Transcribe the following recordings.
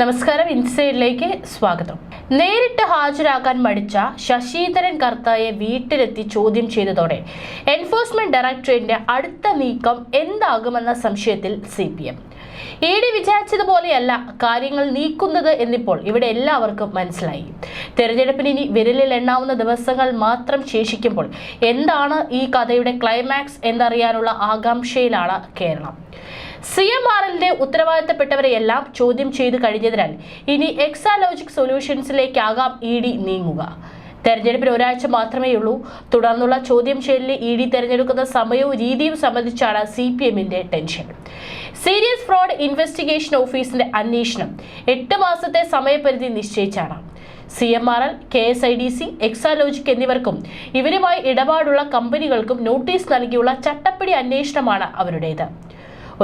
നമസ്കാരം. ഇൻസൈഡിലേക്ക് സ്വാഗതം. നേരിട്ട് ഹാജരാകാൻ മടിച്ച ശശിധരൻ കർത്തായെ വീട്ടിലെത്തി ചോദ്യം ചെയ്തതോടെ എൻഫോഴ്സ്മെന്റ് ഡയറക്ടറേറ്റിന്റെ അടുത്ത നീക്കം എന്താകുമെന്ന സംശയത്തിൽ C P M. E D വിചാരിച്ചതുപോലെയല്ല കാര്യങ്ങൾ നീക്കുന്നത് എന്നിപ്പോൾ ഇവിടെ എല്ലാവർക്കും മനസ്സിലായി. തെരഞ്ഞെടുപ്പിന് ഇനി വിരലിൽ എണ്ണാവുന്ന ദിവസങ്ങൾ മാത്രം ശേഷിക്കുമ്പോൾ എന്താണ് ഈ കഥയുടെ ക്ലൈമാക്സ് എന്നറിയാനുള്ള ആകാംക്ഷയിലാണ് കേരളം. സി എം ആർ എല്ലിന്റെ ഉത്തരവാദിത്തപ്പെട്ടവരെയെല്ലാം ചോദ്യം ചെയ്തു കഴിഞ്ഞതിനാൽ ഇനി എക്സാലോജിക് സൊല്യൂഷൻസിലേക്കാകാം ഇ ഡി നീങ്ങുക. തെരഞ്ഞെടുപ്പിന് ഒരാഴ്ച മാത്രമേ ഉള്ളൂ തുടർന്നുള്ള ചോദ്യം ചെയ്യലിൽ ഇ ഡി തെരഞ്ഞെടുക്കുന്ന സമയവും രീതിയും സംബന്ധിച്ചാണ് സി പി എമ്മിന്റെ ടെൻഷൻ. സീരിയസ് ഫ്രോഡ് ഇൻവെസ്റ്റിഗേഷൻ ഓഫീസിന്റെ അന്വേഷണം എട്ട് മാസത്തെ സമയപരിധി നിശ്ചയിച്ചാണ്. C M R L K S I D C Exalogic എന്നിവർക്കും ഇവരുമായി ഇടപാടുള്ള കമ്പനികൾക്കും നോട്ടീസ് നൽകിയുള്ള ചട്ടപ്പടി അന്വേഷണമാണ് അവരുടേത്.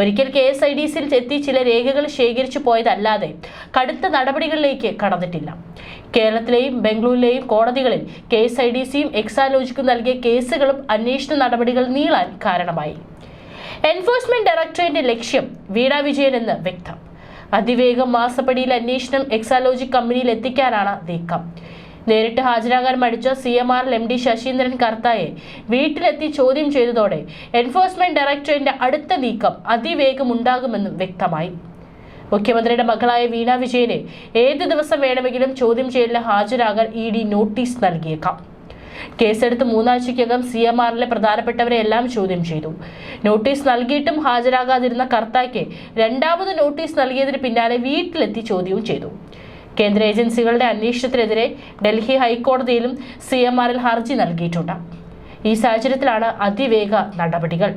ഒരിക്കൽ കെ എസ് ഐ ഡി സിയിൽ എത്തി ചില രേഖകൾ ശേഖരിച്ചു പോയതല്ലാതെ കടുത്ത നടപടികളിലേക്ക് കടന്നിട്ടില്ല. കേരളത്തിലെയും ബംഗളൂരിലെയും കോടതികളിൽ കെ എസ് ഐ ഡി സിയും എക്സാലോജിക്കും നൽകിയ കേസുകളും അന്വേഷണ നടപടികൾ നീളാൻ കാരണമായി. എൻഫോഴ്സ്മെന്റ് ഡയറക്ടറേറ്റിന്റെ ലക്ഷ്യം വീണ വിജയൻ എന്ന് വ്യക്തം. അതിവേഗം മാസപ്പടിയിൽ അന്വേഷണം എക്സാലോജിക് കമ്പനിയിൽ എത്തിക്കാനാണ് നീക്കം. നേരിട്ട് ഹാജരാകാൻ മടിച്ച C M R M D Sasheendran കർത്തായെ വീട്ടിലെത്തി ചോദ്യം ചെയ്തതോടെ എൻഫോഴ്സ്മെന്റ് ഡയറക്ടറേറ്റിന്റെ അടുത്ത നീക്കം അതിവേഗം ഉണ്ടാകുമെന്നും വ്യക്തമായി. മുഖ്യമന്ത്രിയുടെ മകളായ വീണ വിജയനെ ഏത് ദിവസം വേണമെങ്കിലും ചോദ്യം ചെയ്യലിന് ഹാജരാകാൻ ഇ ഡി നോട്ടീസ് നൽകിയേക്കാം. കേസെടുത്ത് മൂന്നാഴ്ചയ്ക്കകം സി എം ആറിലെ പ്രധാനപ്പെട്ടവരെ എല്ലാം ചോദ്യം ചെയ്തു. നോട്ടീസ് നൽകിയിട്ടും ഹാജരാകാതിരുന്ന കർത്തായ്ക്ക് രണ്ടാമത് നോട്ടീസ് നൽകിയതിന് പിന്നാലെ വീട്ടിലെത്തി ചോദ്യവും ചെയ്തു. കേന്ദ്ര ഏജൻസികളുടെ അന്വേഷണത്തിനെതിരെ ഡൽഹി ഹൈക്കോടതിയിലും സി എം ആറിൽ ഹർജി നൽകിയിട്ടുണ്ട്. ഈ സാഹചര്യത്തിലാണ് അതിവേഗ നടപടികൾ.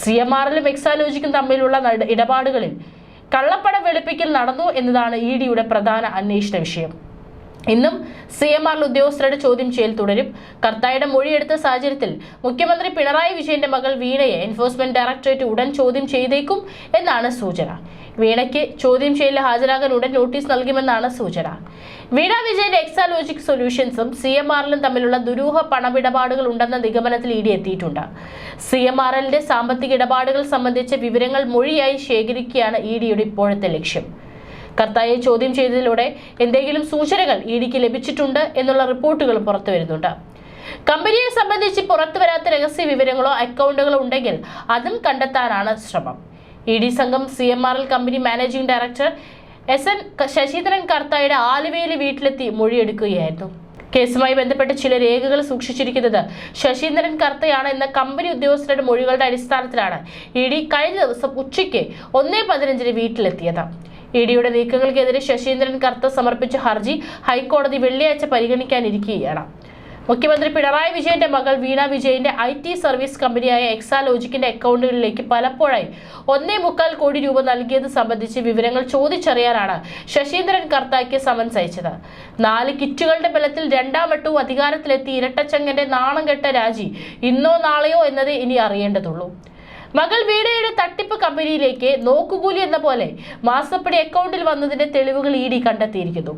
സി എം ആറിലും എക്സാലോജിക്കും തമ്മിലുള്ള ഇടപാടുകളിൽ കള്ളപ്പണം വെളുപ്പിക്കൽ നടന്നു എന്നതാണ് ഇ ഡിയുടെ പ്രധാന അന്വേഷണ വിഷയം. ഇന്നും സി എം ആറിൽ ഉദ്യോഗസ്ഥരുടെ ചോദ്യം ചെയ്യൽ തുടരും. കർത്തായുടെ മൊഴിയെടുത്ത സാഹചര്യത്തിൽ മുഖ്യമന്ത്രി പിണറായി വിജയന്റെ മകൾ വീണയെ എൻഫോഴ്സ്മെന്റ് ഡയറക്ടറേറ്റ് ഉടൻ ചോദ്യം ചെയ്തേക്കും എന്നാണ് സൂചന. വീണയ്ക്ക് ചോദ്യം ചെയ്യലിൽ ഹാജരാകാൻ ഉടൻ നോട്ടീസ് നൽകുമെന്നാണ് സൂചന. വീണ വിജയന്റെ എക്സാലോജിക് സൊല്യൂഷൻസും സി എം ആറിലും തമ്മിലുള്ള ദുരൂഹ പണമിടപാടുകൾ ഉണ്ടെന്ന നിഗമനത്തിൽ ഇ ഡി എത്തിയിട്ടുണ്ട്. സി എം ആർ എല്ലിന്റെ സാമ്പത്തിക ഇടപാടുകൾ സംബന്ധിച്ച വിവരങ്ങൾ മൊഴിയായി ശേഖരിക്കുകയാണ് ഇ ഡിയുടെ ഇപ്പോഴത്തെ ലക്ഷ്യം. കർത്തായെ ചോദ്യം ചെയ്തതിലൂടെ എന്തെങ്കിലും സൂചനകൾ ഇ ഡിക്ക് ലഭിച്ചിട്ടുണ്ട് എന്നുള്ള റിപ്പോർട്ടുകളും പുറത്തു വരുന്നുണ്ട്. കമ്പനിയെ സംബന്ധിച്ച് പുറത്തു വരാത്ത രഹസ്യ വിവരങ്ങളോ അക്കൗണ്ടുകളോ ഉണ്ടെങ്കിൽ അതും കണ്ടെത്താനാണ് ശ്രമം. ഇ ഡി സംഘം C M R L company managing director S N Sasidharan കർത്തായുടെ ആലുവയിലെ വീട്ടിലെത്തി മൊഴിയെടുക്കുകയായിരുന്നു. കേസുമായി ബന്ധപ്പെട്ട് ചില രേഖകൾ സൂക്ഷിച്ചിരിക്കുന്നത് ശശീന്ദ്രൻ കർത്തയാണ് എന്ന കമ്പനി ഉദ്യോഗസ്ഥരുടെ മൊഴികളുടെ അടിസ്ഥാനത്തിലാണ് ഇ ഡി കഴിഞ്ഞ ദിവസം ഉച്ചയ്ക്ക് ഒന്നേ പതിനഞ്ചിന് വീട്ടിലെത്തിയത്. ഇ ഡിയുടെ നീക്കങ്ങൾക്കെതിരെ ശശീന്ദ്രൻ കർത്ത സമർപ്പിച്ച ഹർജി ഹൈക്കോടതി വെള്ളിയാഴ്ച പരിഗണിക്കാനിരിക്കുകയാണ്. മുഖ്യമന്ത്രി പിണറായി വിജയന്റെ മകൾ വീണ വിജയന്റെ ഐ ടി സർവീസ് കമ്പനിയായ എക്സാലോജിക്കിന്റെ അക്കൗണ്ടുകളിലേക്ക് പലപ്പോഴായി ഒന്നേ മുക്കാൽ കോടി രൂപ നൽകിയത് സംബന്ധിച്ച് വിവരങ്ങൾ ചോദിച്ചറിയാനാണ് ശശീന്ദ്രൻ കർത്താക്ക് സമൻസ് അയച്ചത്. നാല് കിറ്റുകളുടെ ബലത്തിൽ രണ്ടാം വട്ടവും അധികാരത്തിലെത്തി ഇരട്ടച്ചങ്ങന്റെ നാണം കെട്ട രാജി ഇന്നോ നാളെയോ എന്നത് ഇനി അറിയേണ്ടതുള്ളൂ. മകൾ വീണയുടെ തട്ടിപ്പ് കമ്പനിയിലേക്ക് നോക്കുകൂലി എന്ന പോലെ മാസപ്പടി അക്കൗണ്ടിൽ വന്നതിന്റെ തെളിവുകൾ ഇ ഡി കണ്ടെത്തിയിരിക്കുന്നു.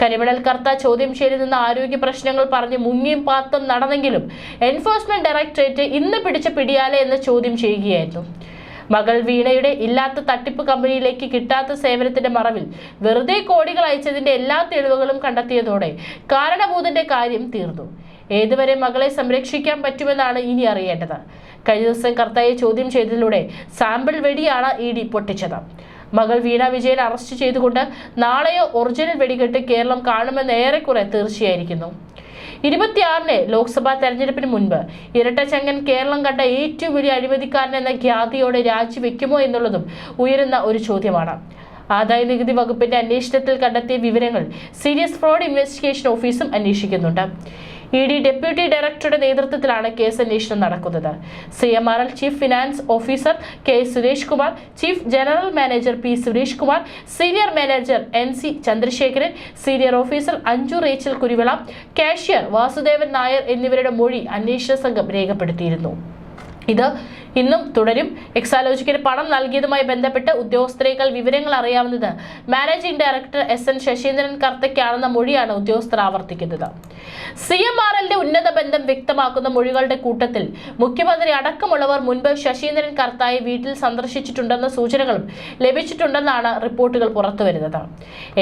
കരിമണൽ കർത്ത ചോദ്യം ചെയ്യലിൽ നിന്ന് ആരോഗ്യ പ്രശ്നങ്ങൾ പറഞ്ഞ് മുങ്ങിയും പാത്തും നടന്നെങ്കിലും എൻഫോഴ്സ്മെന്റ് ഡയറക്ടറേറ്റ് ഇന്ന് പിടിച്ച പിടിയാലെ എന്ന് ചോദ്യം ചെയ്യുകയായിരുന്നു. മകൾ വീണയുടെ ഇല്ലാത്ത തട്ടിപ്പ് കമ്പനിയിലേക്ക് കിട്ടാത്ത സേവനത്തിന്റെ മറവിൽ വെറുതെ കോടികൾ അയച്ചതിന്റെ എല്ലാ തെളിവുകളും കണ്ടെത്തിയതോടെ കാരണഭൂതന്റെ കാര്യം തീർന്നു. ഏതുവരെ മകളെ സംരക്ഷിക്കാൻ പറ്റുമെന്നാണ് ഇനി അറിയേണ്ടത്. കഴിഞ്ഞ ദിവസം കർത്തായെ ചോദ്യം ചെയ്തതിലൂടെ സാമ്പിൾ വെടിയാണ് ഇ ഡി പൊട്ടിച്ചത്. മകൾ വീണ വിജയൻ അറസ്റ്റ് ചെയ്തുകൊണ്ട് നാളെയോ ഒറിജിനൽ വെടികെട്ട് കേരളം കാണുമെന്ന് ഏറെക്കുറെ തീർച്ചയായിരിക്കുന്നു. ഇരുപത്തിയാറിന് ലോക്സഭാ തെരഞ്ഞെടുപ്പിന് മുൻപ് ഇരട്ടച്ചങ്ങൻ കേരളം കണ്ട ഏറ്റവും വലിയ അഴിമതിക്കാരൻ എന്ന ഖ്യാതിയോടെ രാജിവെക്കുമോ എന്നുള്ളതും ഉയരുന്ന ഒരു ചോദ്യമാണ്. ആദായ നികുതി വകുപ്പിന്റെ അന്വേഷണത്തിൽ കണ്ടെത്തിയ വിവരങ്ങൾ സീരിയസ് ഫ്രോഡ് ഇൻവെസ്റ്റിഗേഷൻ ഓഫീസും അന്വേഷിക്കുന്നുണ്ട്. ഇ ഡി ഡെപ്യൂട്ടി ഡയറക്ടറുടെ നേതൃത്വത്തിലാണ് കേസ് അന്വേഷണം നടക്കുന്നത്. C M R L chief finance officer K Suresh Kumar chief general manager P Suresh Kumar senior manager N C Chandrasekharan senior officer Anju Rachel Kuruvila cashier Vasudevan Nair എന്നിവരുടെ മൊഴി അന്വേഷണ സംഘം രേഖപ്പെടുത്തിയിരുന്നു. ഇത് ഇന്നും തുടരും. എക്സാലോജിക്കിന് പണം നൽകിയതുമായി ബന്ധപ്പെട്ട് ഉദ്യോഗസ്ഥരേക്കാൾ വിവരങ്ങൾ അറിയാവുന്നത് managing director S N Sasheendran കർത്തയ്ക്കാണെന്ന മൊഴിയാണ് ഉദ്യോഗസ്ഥർ ആവർത്തിക്കുന്നത്. സി എം ആർ എല്ലിന്റെ ഉന്നത ബന്ധം വ്യക്തമാക്കുന്ന മൊഴികളുടെ കൂട്ടത്തിൽ മുഖ്യമന്ത്രി അടക്കമുള്ളവർ മുൻപ് ശശീന്ദ്രൻ കർത്തായി വീട്ടിൽ സന്ദർശിച്ചിട്ടുണ്ടെന്ന സൂചനകളും ലഭിച്ചിട്ടുണ്ടെന്നാണ് റിപ്പോർട്ടുകൾ പുറത്തുവരുന്നത്.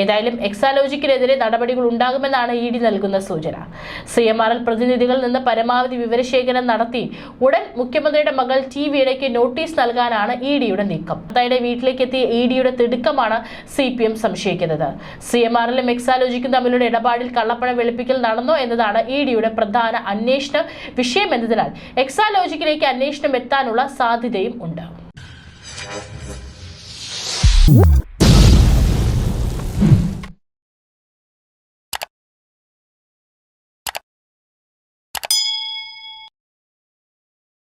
ഏതായാലും എക്സാലോജിക്കിനെതിരെ നടപടികൾ ഉണ്ടാകുമെന്നാണ് ഇ ഡി നൽകുന്ന സൂചന. സി എം ആർ എൽ പ്രതിനിധികളിൽ നിന്ന് പരമാവധി വിവരശേഖരണം നടത്തി ഉടൻ മുഖ്യമന്ത്രിയുടെ മകൾ ടി വിയിലേക്ക് നോട്ടീസ് നൽകാനാണ് ഇ ഡിയുടെ നീക്കം. കർത്തായുടെ വീട്ടിലേക്ക് എത്തിയ ഇ ഡിയുടെ തിടുക്കമാണ് സി പി എം സംശയിക്കുന്നത്. സി എം ആർ എല്ലും എക്സാലോജിക്കും തമ്മിലുള്ള ഇടപാടിൽ കള്ളപ്പണം വെളുപ്പിക്കൽ നടന്നോ എന്നതാണ് ഇ ഡിയുടെ പ്രധാന അന്വേഷണ വിഷയം എന്നതിനാൽ എക്സാലോജിക്കിലേക്ക് അന്വേഷണം എത്താനുള്ള സാധ്യതയും ഉണ്ട്.